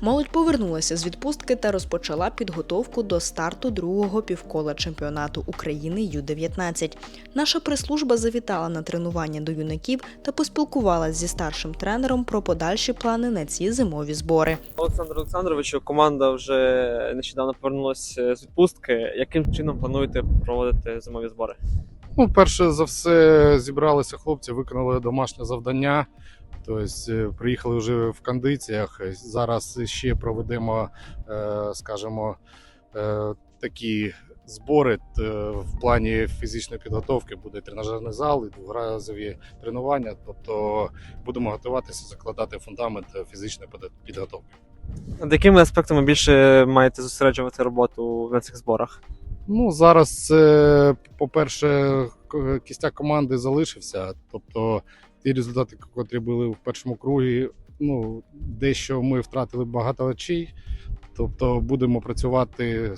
Молодь повернулася з відпустки та розпочала підготовку до старту другого півкола чемпіонату України Ю-19. Наша прес-служба завітала на тренування до юнаків та поспілкувалася зі старшим тренером про подальші плани на ці зимові збори. Олександр Олександровичу, команда вже нещодавно повернулася з відпустки. Яким чином плануєте проводити зимові збори? Ну, перше за все, зібралися хлопці, виконали домашнє завдання. Тобто е, приїхали вже в кондиціях. Зараз ще проведемо, е, скажімо, е, такі збори в плані фізичної підготовки. Буде тренажерний зал і дворазові тренування. Тобто будемо готуватися, закладати фундамент фізичної підготовки. Над якими аспектами більше маєте зосереджувати роботу на цих зборах? Ну, зараз, по-перше, к- кістяк команди залишився. Тобто ті результати, котрі були в першому кругі, ну, дещо ми втратили багато очей. Тобто будемо працювати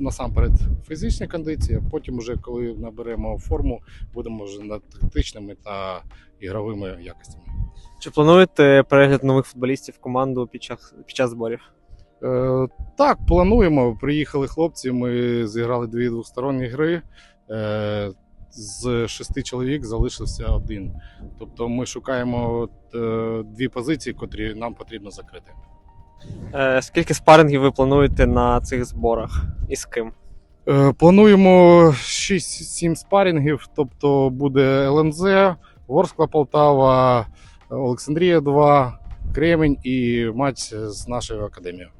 насамперед фізичні кондиції, а потім, уже, коли наберемо форму, будемо вже над тактичними та ігровими якостями. Чи плануєте перегляд нових футболістів в команду під час під час зборів? Е, так, плануємо. Приїхали хлопці. Ми зіграли дві двосторонні гри. Е, з шести чоловік залишився один. Тобто ми шукаємо е, дві позиції, котрі нам потрібно закрити. Е, скільки спарингів ви плануєте на цих зборах і з ким? Е, плануємо 6-7 спарингів, тобто буде ЛМЗ, Ворскла Полтава, Олександрія 2, Кремень і матч з нашою академією.